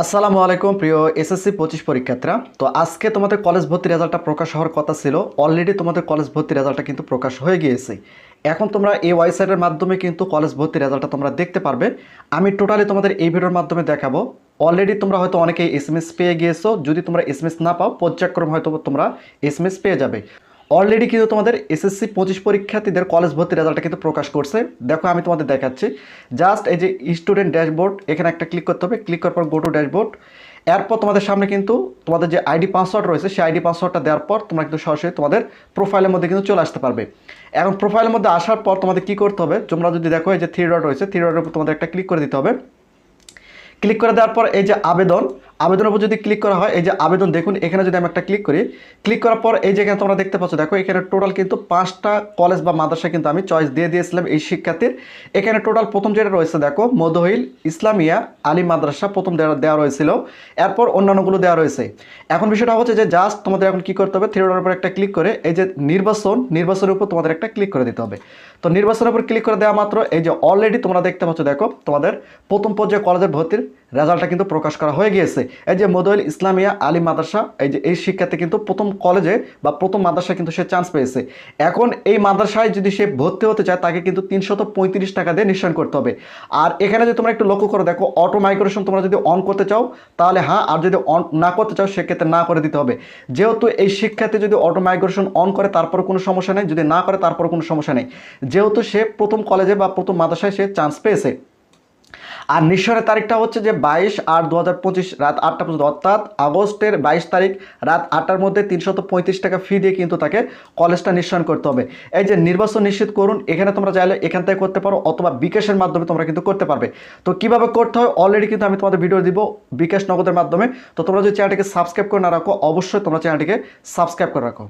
আসসালামু আলাইকুম, প্রিয় এসএসসি পঁচিশ পরীক্ষার্থীরা। তো আজকে তোমাদের কলেজ ভর্তি রেজাল্টটা প্রকাশ হওয়ার কথা ছিল। অলরেডি তোমাদের কলেজ ভর্তি রেজাল্টটা কিন্তু প্রকাশ হয়ে গিয়েছে। এখন তোমরা এই ওয়েবসাইটের মাধ্যমে কিন্তু কলেজ ভর্তি রেজাল্টটা তোমরা দেখতে পারবে। আমি টোটালি তোমাদের এই ভিডিওর মাধ্যমে দেখাবো। অলরেডি তোমরা হয়তো অনেকেই এস পেয়ে গিয়েছো। যদি তোমরা এস না পাও, পর্যায়ক্রম হয়তো তোমরা এস পেয়ে যাবে। অলরেডি কিন্তু তোমাদের এসএসসি পঁচিশ পরীক্ষার্থীদের কলেজ ভর্তি রেজাল্টটা কিন্তু প্রকাশ করছে। দেখো, আমি তোমাদের দেখাচ্ছি। জাস্ট এই যে স্টুডেন্ট ড্যাশবোর্ড এখানে একটা ক্লিক করতে হবে। ক্লিক করার পর গো টু ড্যাশবোর্ড এরপর তোমাদের সামনে কিন্তু তোমাদের যে আইডি পাসওয়ার্ড রয়েছে, সেই আইডি পাসওয়ার্ডটা দেওয়ার পর তোমরা কিন্তু সরাসরি তোমাদের প্রোফাইলের মধ্যে কিন্তু চলে আসতে পারবে। এখন প্রোফাইলের মধ্যে আসার পর তোমাদের কী করতে হবে? তোমরা যদি দেখো, এই যে থ্রি ডট রয়েছে থ্রি ডটের উপর তোমাদের একটা ক্লিক করে দিতে হবে। ক্লিক করে দেওয়ার পর এই যে আবেদন আবেদনের উপর যদি ক্লিক করা হয়, এই যে আবেদন দেখুন, এখানে যদি আমি একটা ক্লিক করি ক্লিক করার পর এই যে এখানে তোমরা দেখতে পাচ্ছ, দেখো এখানে টোটাল কিন্তু পাঁচটা কলেজ বা মাদ্রাসা কিন্তু আমি চয়েস দিয়ে দিয়েছিলাম এই শিক্ষার্থীর। এখানে টোটাল প্রথম যেটা রয়েছে, দেখো মদহিল ইসলামিয়া আলী মাদ্রাসা প্রথম দেওয়া দেওয়া রয়েছিল। এরপর অন্যান্যগুলো দেওয়া রয়েছে। এখন বিষয়টা হচ্ছে যে জাস্ট তোমাদের এখন কী করতে হবে থ্রিডোর উপর একটা ক্লিক করে, এই যে নির্বাচন, নির্বাচনের উপর তোমাদের একটা ক্লিক করে দিতে হবে। তো নির্বাচনের উপর ক্লিক করে দেওয়া মাত্র, এই যে অলরেডি তোমরা দেখতে পাচ্ছ, দেখো, তোমাদের প্রথম পর্যায়ে কলেজের ভর্তির রেজাল্টটা কিন্তু প্রকাশ করা হয়ে গিয়েছে। এই যে মদুয়াল ইসলামিয়া আলী মাদ্রাসা, এই যে এই শিক্ষার্থী কিন্তু প্রথম কলেজে বা প্রথম মাদ্রাসায় কিন্তু সে চান্স পেয়েছে। এখন এই মাদ্রাসায় যদি সে ভর্তি হতে চায়, তাকে কিন্তু তিনশত পঁয়ত্রিশ টাকা দিয়ে নিশ্চয়ন করতে হবে। আর এখানে যদি তোমরা একটু লক্ষ্য করে, দেখো অটো মাইগ্রেশন তোমরা যদি অন করতে চাও, তাহলে হ্যাঁ আর যদি অন না করতে চাও, সেক্ষেত্রে না করে দিতে হবে। যেহেতু এই শিক্ষার্থী যদি অটো মাইগ্রেশন অন করে তারপর কোনো সমস্যা নেই, যদি না করে তারপর কোনো সমস্যা নেই। যেহেতু সে প্রথম কলেজে বা প্রথম মাদ্রাসায় সে চান্স পেয়েছে। আর নিঃস্বরের তারিখটা হচ্ছে যে বাইশ আট দু রাত আটটা পর্যন্ত, অর্থাৎ আগস্টের বাইশ তারিখ রাত আটটার মধ্যে তিনশত টাকা ফি দিয়ে কিন্তু তাকে কলেজটা নিঃসরণ করতে হবে। এই যে নির্বাচন নিশ্চিত করুন, এখানে তোমরা চাইলে এখান থেকে করতে পারো অথবা বিকাশের মাধ্যমে তোমরা কিন্তু করতে পারবে। তো কীভাবে করতে হয়? অলরেডি কিন্তু আমি তোমাদের ভিডিও দিব বিকাশ নগদের মাধ্যমে। তো তোমরা যদি চ্যানেলটিকে সাবস্ক্রাইব করে না রাখো, অবশ্যই তোমরা চ্যানেলটিকে সাবস্ক্রাইব করে রাখো।